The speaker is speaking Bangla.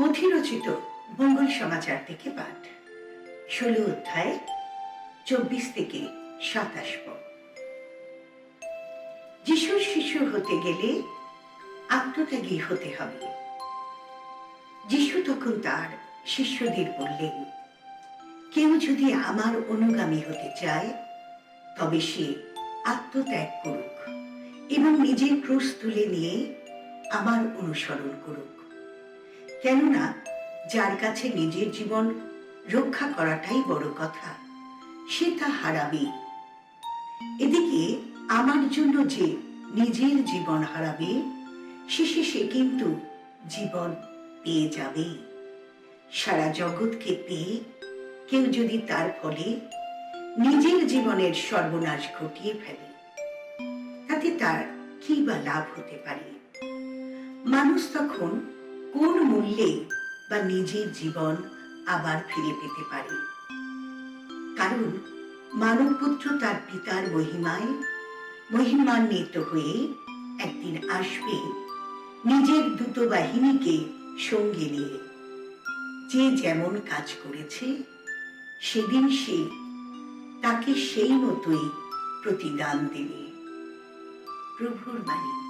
মথিরচিত মঙ্গল সমাচার থেকে পাঠ। ষোলো অধ্যায়, চব্বিশ থেকে সাতাশ পদ যিশুর শিশু হতে গেলে আত্মত্যাগী হতে হবে। যিশু তখন তার শিষ্যদের বললেন, কেউ যদি আমার অনুগামী হতে চায়, তবে সে আত্মত্যাগ করুক এবং নিজের ক্রুশ তুলে নিয়ে আমার অনুসরণ করুক। কেননা যার কাছে নিজের জীবন রক্ষা করাটাই বড় কথা, সে তা হারাবে। এদিকে আমার জন্য যে নিজের জীবন হারাবে শেষে সে কিন্তু জীবন পেয়ে যাবে। সারা জগৎকে পেয়ে কেউ যদি তার ফলে নিজের জীবনের সর্বনাশ ঘটিয়ে ফেলে, তাতে তার কি বা লাভ হতে পারে? মানুষ তখন কোন মূল্যে বা নিজের জীবন আবার ফিরে পেতে পারে? কারণ মানবপুত্র তার পিতার মহিমায় মহিমান্বিত হয়ে একদিন আসবে নিজের দ্রুত বাহিনীকে সঙ্গে নিয়ে। যে যেমন কাজ করেছে, সেদিন সে তাকে সেই মতোই প্রতিদান দেবে। প্রভুর বাণী।